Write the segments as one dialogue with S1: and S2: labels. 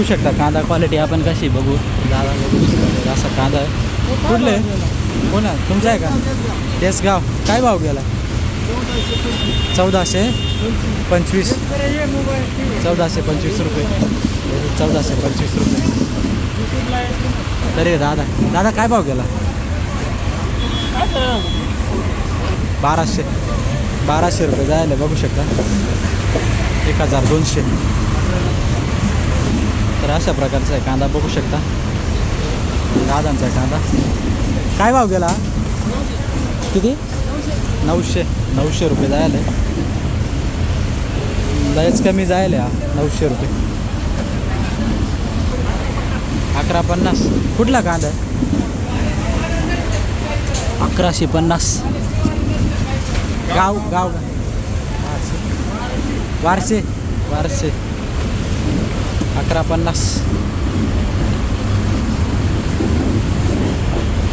S1: बघू शकता कांदा क्वालिटी आपण कशी बघू. दादा बघू शकता. असा कांदा आहे. कुठले? हो ना तुमचा आहे का? तेच गाव काय भाव गेला? चौदाशे. पंचवीस. चौदाशे पंचवीस रुपये. चौदाशे पंचवीस रुपये. तरी दादा. दादा काय भाव गेला? बाराशे. बाराशे रुपये जायला बघू शकता. एक हजार दोनशे. तर अशा प्रकारचा आहे कांदा बघू शकता. दादांचा आहे कांदा. काय भाव गेला? किती? नऊशे. नऊशे रुपये जायला. लयच कमी जायला हा नऊशे रुपये. अकरा पन्नास. कुठला कांदा? अकराशे पन्नास. गाव गाव. वारसे. वारसे. अकरा पन्नास.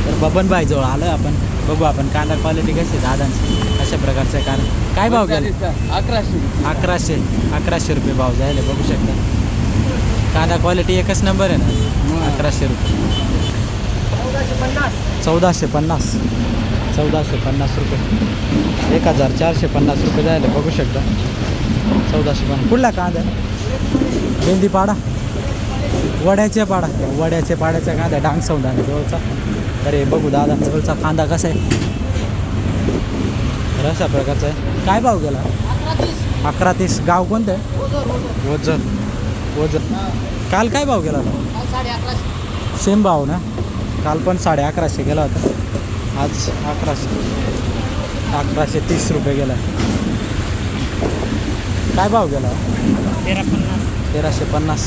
S1: तर बबनबाई जवळ आलो आपण. बघू आपण कांदा क्वालिटी कशी दादांची. अशा प्रकारचा कांदा काय भाव गेला?
S2: अकराशे.
S1: अकराशे. अकराशे रुपये भाव जायला बघू शकता. कांदा क्वालिटी एकच नंबर आहे ना? अकराशे रुपये. चौदाशे पन्नास. चौदाशे पन्नास रुपये. एक हजार चारशे पन्नास रुपये जायला बघू शकता. चौदाशे पन्नास. कुठला कांदा? आहे भेंदी पाडा. वड्याचे पाडा. वड्याचे पाड्याचा कांदा डांग सौंदाने जवळचा. अरे बघू दादा जवळचा कांदा कसा आहे? तर अशा प्रकारचा आहे. काय भाव गेला? अकरा तीस. गाव कोणतं आहे? वजन. वजन. काल काय भाव गेला होता? सेम भाव ना? काल पण साडे अकराशे गेला होता. आज अकराशे. अकराशे तीस रुपये गेला. काय भाव गेला?
S2: तेरा पन्नास.
S1: तेराशे पन्नास.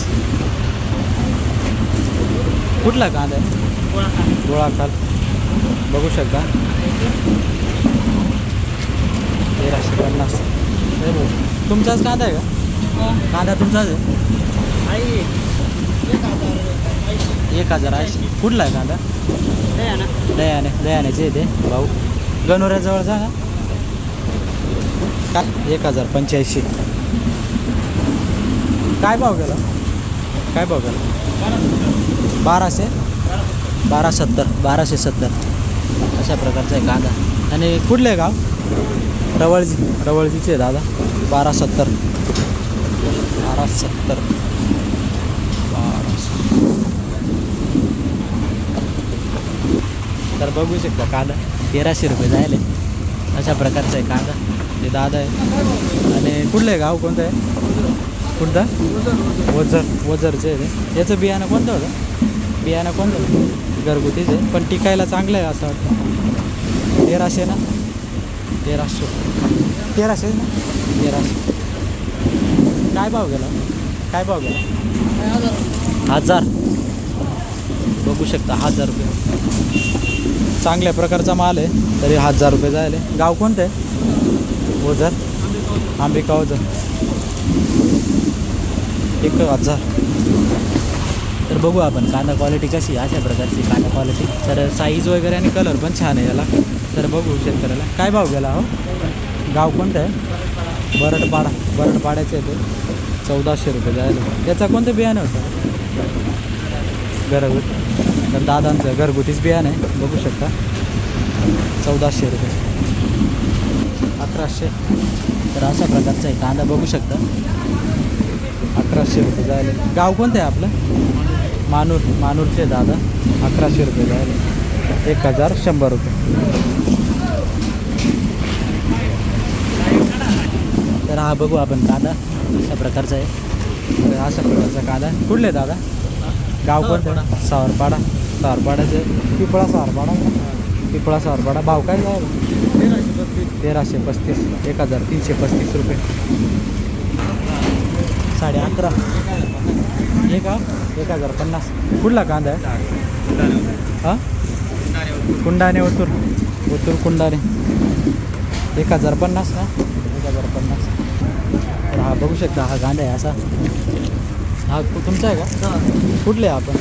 S1: कुठला कांदा आहे? गोळा काल बघू शकता. तेराशे पन्नास. तुमचाच कांदा आहे का? कांदा तुमचाच आहे? एक हजार ऐंशी. कुठला आहे कांदा? दयाने. दयानेचे येते भाऊ. गणोऱ्याजवळ जा ना. काय? एक हजार पंच्याऐंशी. काय भाव गेला? काय भाव गेला? बाराशे? बारा सत्तर बाराशे सत्तर अशा प्रकारचा आहे कांदा. आणि कुठले गाव? रवळजी. रवळजीचे आहे दादा. बारा सत्तर बारा सत्तर तर बघू शकता कांदा. तेराशे रुपये जायले. अशा प्रकारचा आहे कांदा. ते दादा आहे. आणि कुठलं आहे गाव? कोणतं आहे? कोणतं वजर वजरचे आहे याचं बियाणं कोणतं होतं? बियाणं कोणतं? घरगुतीच आहे. पण टिकायला चांगलं आहे असं वाटतं. तेराशे ना? तेराशे. तेराशे ना? तेराशे. काय भाव गेला? काय भाव गेला? हजार. बघू शकता हजार रुपये. चांगल्या प्रकारचा माल आहे तरी हजार रुपये जायले. गाव कोणतं आहे? ओझर आंबिका ओझर एक हजार. तर बघू आपण कांदा क्वालिटी कशी आहे, अशा प्रकारची कांदा क्वालिटी तर साईज वगैरे आणि कलर पण छान आहे याला. तर बघू शेतकऱ्याला. काय भाव गेला हो? गाव कोणतं आहे? बरडपाडा बरडपाड्याचं आहे ते. चौदाशे रुपये जायला. त्याचा कोणतं बियाणं होतं? घरगुती. तर दादांचं घरगुतीच बियाणं आहे. बघू शकता. चौदाशे रुपये. अकराशे. तर अशा प्रकारचा आहे. कांदा बघू शकता. अकराशे रुपये जायला. गाव कोणतं आहे आपलं? मानूर. मानूरचे दादा. अकराशे रुपये जायला. एक हजार शंभर रुपये. तर हा बघू आपण कांदा. अशा प्रकारचा आहे. तर अशा प्रकारचा कांदा. कुठले आहे दादा? गाव कोणतं? सावरपाडा. सावरपाड्याचे पिपळा सावरपाडा. पिपळा सावरपाडा. भाव काय? तेराशे पस्तीस. एक हजार तीनशे पस्तीस रुपये. साडे अकरा एक हा? एक हजार पन्नास. कुठला कांदा आहे? हां? कुंडाने ओतूर. ओतूर कुंडाने. एक हजार पन्नास ना एक हजार पन्नास. तर हा बघू शकता हा कांदा आहे असा. हा तुमचा आहे का? कुठले आपण?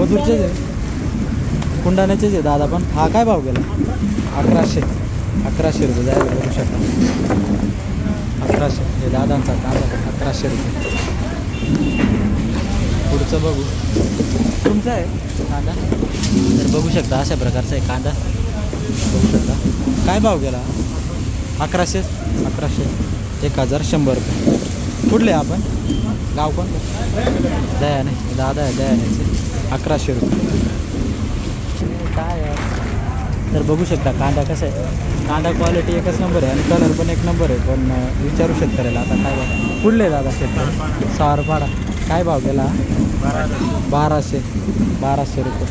S1: ओतूरचेच आहे. कुंडाण्याचेच आहे दादा पण. हा काय भाव गेला? अकराशे. अकराशे रुपये जायला बघू शकता. अकराशे. हे दादांचा कांदा अकराशे रुपये. पुढचं बघू. तुमचं आहे? कांदा? तर बघू शकता अशा प्रकारचा आहे कांदा. बघू शकता. काय भाव गेला? अकराशे? अकराशे. एक हजार शंभर रुपये. कुठले आपण? गाव कोणतं? दयाने. दादा आहे दयानेचे. अकराशे रुपये. काय आहे? तर बघू शकता कांदा कसा आहे. कांदा क्वालिटी एकच नंबर आहे आणि कलर पण एक नंबर आहे. पण विचारू शेतकऱ्याला आता काय भाव कुठले दादा शेतकरी? सारपाडा काय भाव गेला? बाराशे. बाराशे रुपये.